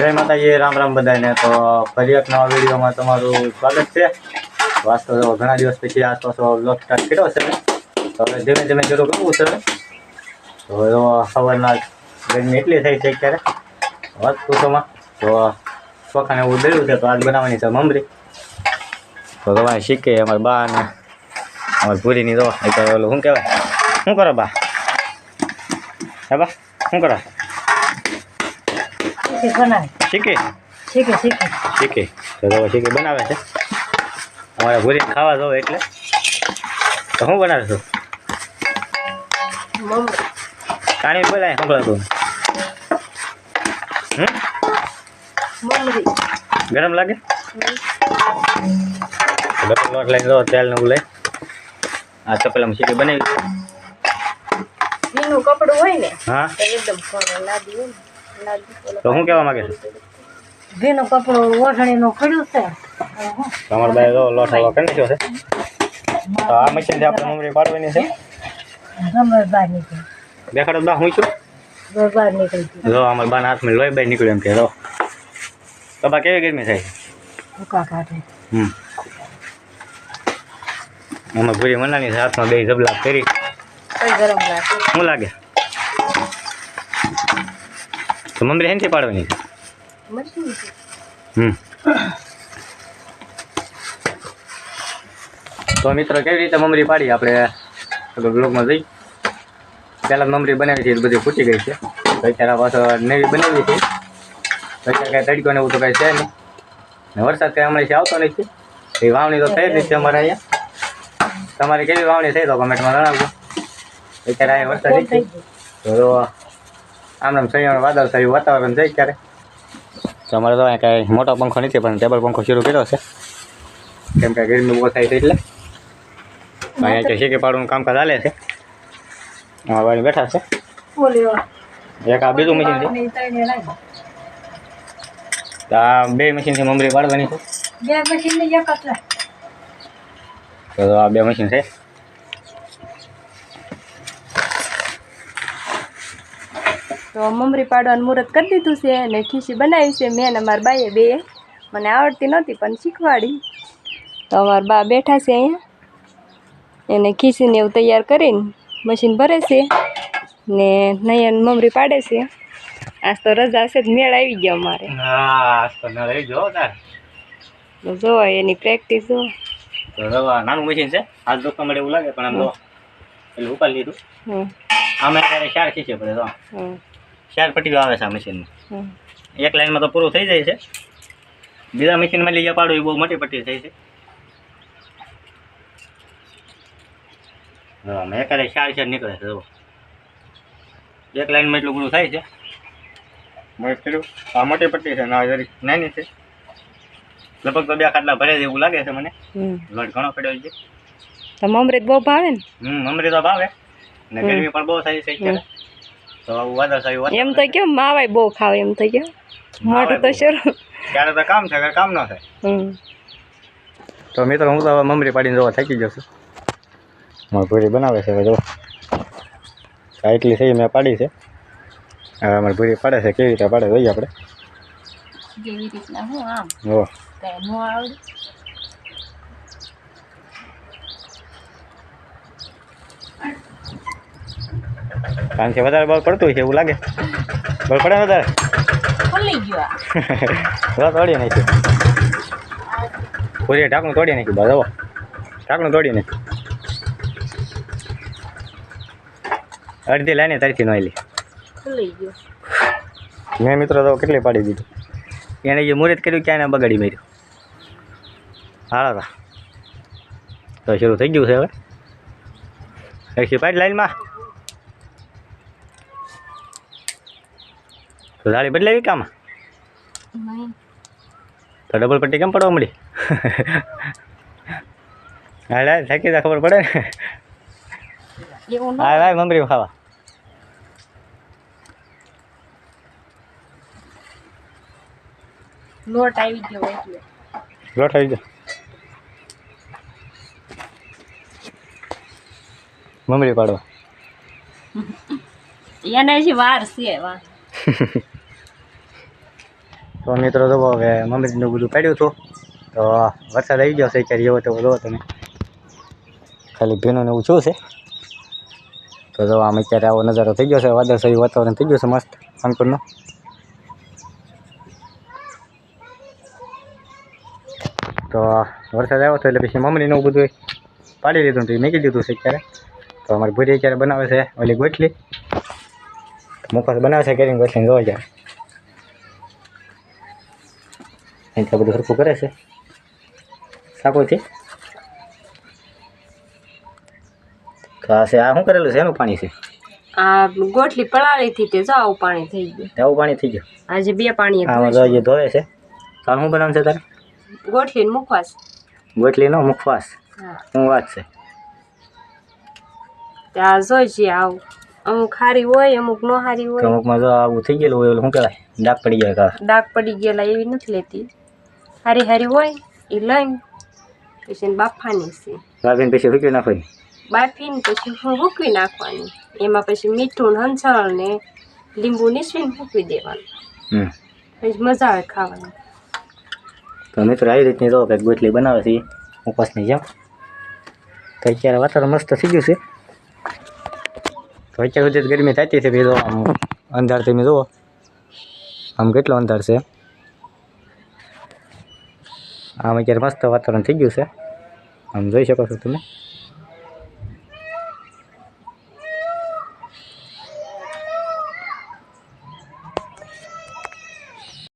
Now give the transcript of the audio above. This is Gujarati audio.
જય માતાજી, રામ રામ બધાને. તો ફરી એક નવા વિડીયોમાં તમારું સ્વાગત છે. વાસ્તવ ઘણા દિવસ પછી આસપાસ બ્લોગ સ્ટાર્ટ કર્યો છે. તો હવે ધીમે ધીમે શરૂ કરવું છે. તો સવારના ગરમી એટલી થઈ છે અત્યારે. વાત પૂછોમાં. તો ચોખાને એવું દળ્યું છે, તો આજ બનાવવાની છે મમરી. તો તમારે શીખે અમારા બા અને અમારી ભૂરીની તો અત્યારે ઓલું શું કહેવાય? શું કરો બા? હે બા, શું કરો? બનાવે. શીખી? શીખી શીખી. શીખી. તો તો બનાવે છે. અમારા ભૂરી ખાવા દો એટલે. તો શું બનાવે છું? પાણી કાણી બોલાય સાંભળો કરો તું. હમ? ગરમ લાગે? ગરમ લોટ લઈને દો તેલ ને એવું લઈ. આ ચપલામાં શીખી બનાવી. કપડું હોય ને હા. એકદમ લાદી હોય તો હું કહેવા માંગે છે? ભીનું કપડું ઓઢણીનું પડ્યું છે. તમારા હું તો લોટ હલવા કરી નાખ્યો છે. તો આ મશીનથી આપણે મમરી પાડવાની છે. દેખાડો બા હું છું? બહાર નીકળી જો અમાર બાના હાથમાં લોહી બાઈ નીકળ્યું એમ કે જો. તો બા કેવી ગરમી થાય? ભૂકા કાઢે. હમ. એમાં પૂરી મનાની હાથમાં બે જબલા કરી કઈ ગરમ લાગે. શું લાગે? તો મમરી હેનથી પાડવાની છે મશીન છે. હમ તો મિત્રો કેવી રીતે મમરી પાડી આપણે? આગળ બ્લોગમાં જઈ. પહેલાં મમરી બનાવી હતી એ બધી ફૂટી ગઈ છે. તો અત્યારે પાછો નવી બનાવી છે. તો અત્યારે કાંઈ તડકો ને એવું તો કાંઈ છે નહીં. ને વરસાદ કાંઈ હમણાં આવતો નથી. એ વાવણી તો થઈ જ નથી અમારે અહીંયા. તમારી કેવી વાવણી થઈ તો કમેન્ટમાં જણાવજો. અત્યારે અહીંયા વરસાદ કોણ થઈ નથી ગયું? તો આમ આમ સંયમ વાદળ થયું વાતાવરણ જાય ક્યારે તો અમારે તો અહીંયા કાંઈ મોટો પંખો નથી પણ ટેબલ પંખો શરૂ કર્યો છે. કેમ કે ગરમી બહુ થાય છે એટલે. અહીંયા તો શીખી પાડવાનું કામકાજ ચાલે છે. અમારા વાળી બેઠા છે. એક આ બીજું મશીન છે. આ બે મશીનથી મમરી પાડવાની છે. બે મશીન. તો આ બે મશીન છે. તો મમરી પાડવાનું મુહૂર્ત કરી દીધું છે અને ખીસી બનાવી છે. મેં અને મારા બાએ બે. મને આવડતી નહોતી પણ શીખવાડી. તો અમારા બા બેઠા છે અહીંયા. એને ખીસીને એવું તૈયાર કરીને મશીન ભરે છે ને નયન મમરી પાડે છે. આજ તો રજા છે તો મેળ આવી ગયો અમારે. હા તો ન જો એની પ્રેક્ટિસ જો. નાનું મશીન છે. આજ દુકાન મળે એવું લાગે પણ આમ તો પેલું ઉપાડી લીધું. આમાં ચાર ખીચે પડે તો ચાર પટ્ટીઓ આવે છે આ મશીનમાં એક લાઈનમાં તો પૂરું થઈ જાય છે. બીજા મશીનમાં લઈ પાડો એ બહુ મોટી પટ્ટી થઈ છે. મેં કરે ચાર ચાર નીકળે છે જુઓ. એક લાઈનમાં એટલું પૂરું થાય છે. કર્યું આ મોટી પટ્ટી છે ના જરી નાની છે. લગભગ તો બે ખાટલા ભરે છે એવું લાગે છે મને. લોટ ઘણો પડ્યો છે. તો મમરી બહુ ભાવે ને? હમ મમરી તો ભાવે. ને ગરમી પણ બહુ થાય છે એમ તો કેમ માવાય બહુ ખાવ એમ તો કેમ મોટું તો શરૂ. ત્યારે તો કામ થાય કામ ન થાય. તો મિત્રો હું તો હવે મમરી પાડીને જોવા થાકી ગયો છું. મારી પૂરી બનાવે છે જો એટલી થઈ મેં પાડી છે. હવે અમારે પૂરી પાડે છે કેવી રીતે પાડે જોઈએ આપણે. જેવી રીતના હું આમ. જો કઈ ન આવડે કારણ કે વધારે બળ પડતું હોય છે એવું લાગે. બળ પડે વધારે. હવે તોડી નાખ્યું પૂરી ઢાંકણું તોડી નાખ્યું બસ જવો ઢાંકણું તોડી નાખ્યું અડધી લાઈને તારીથી નોયલી મેં મિત્રો તો કેટલી પાડી દીધી. એણે જે મુહૂર્ત કર્યું ક્યાં એને બગાડી માર્યું. હાલો તા. તો શરૂ થઈ ગયું છે હવે. એકથી પાંચ લાઈનમાં? તો જાળી બદલાવી કામાં તો ડબલ પટ્ટી કેમ પડવા મળી? હા થાકી તા ખબર પડે ને? હા ભાઈ મમરી ખાવા. લોટ આવી ગયો એટલે. લોટ આવી ગયો. મમરી પાડવા. એને હજી વાર છે વાર. તો મિત્રો તો હવે મમ્મીનું બધું પાડ્યું હતું, તો વરસાદ આવી ગયો છે અત્યારે, એવો તો જુઓ તમે. ખાલી ભીનું ને એવું શું છે. તો જો આમ અત્યારે આવો નજારો થઈ ગયો છે, વાદળછાયું વાતાવરણ થઈ ગયું છે મસ્ત અંકુરનું તો વરસાદ આવ્યો હતો એટલે પછી મમ્મીનું એવું બધું પાડી લીધું હતું મૂકી દીધું છે અત્યારે. તો અમારી ભૂરી અત્યારે બનાવે છે ઓલી ગોટલી. મુખવાસ બનાવે છે, કરીને ગોટલીને જોવા જાય. એટલે બધું સરખું કરે છે? સાકોથી તો આ છે આ શું કરેલું છે? એનું પાણી છે? આ પલાળી હતી તે જો આવું પાણી થઈ ગયું. આવું પાણી થઈ ગયું? આજે બે પાણી આમાં જો જે ધોવે છે તાર શું ગોઠલી ને મુખવાસ. મુખવાસ. હા. વાત છે? ત્યાં જોઈ છે આવું. અમુક હારી હોય અમુક નો હારી હોય. અમુકમાં જો આવું થઈ ગયેલું હોય શું કહેવાય? ડાક પડી ગયા કા પડી ગયેલા એવી નથી લેતી. હારી હારી હોય એ લઈને પછી બાફાની છે ભાભીને પછી રૂપિયો નાખવાની બાફીને પછી હૂકવી નાખવાની એમાં પછી મીઠું ને હંચળ ને લીંબુ નીસવીને હૂકવી દેવાનું પછી મજા આવે ખાવાની તો મિત્રો આવી રીતની જો કંઈક ગોટલી બનાવે છે ઉપવાસની જેમ તો અત્યારે વાતાવરણ મસ્ત થઈ ગયું છે તો અત્યાર સુધી ગરમી થતી છે ભાઈ જો આમ અંધાર તમે જુઓ આમ કેટલો અંધાર છે આમ અત્યારે મસ્ત વાતાવરણ થઈ ગયું છે. આમ જોઈ શકો છો તમે.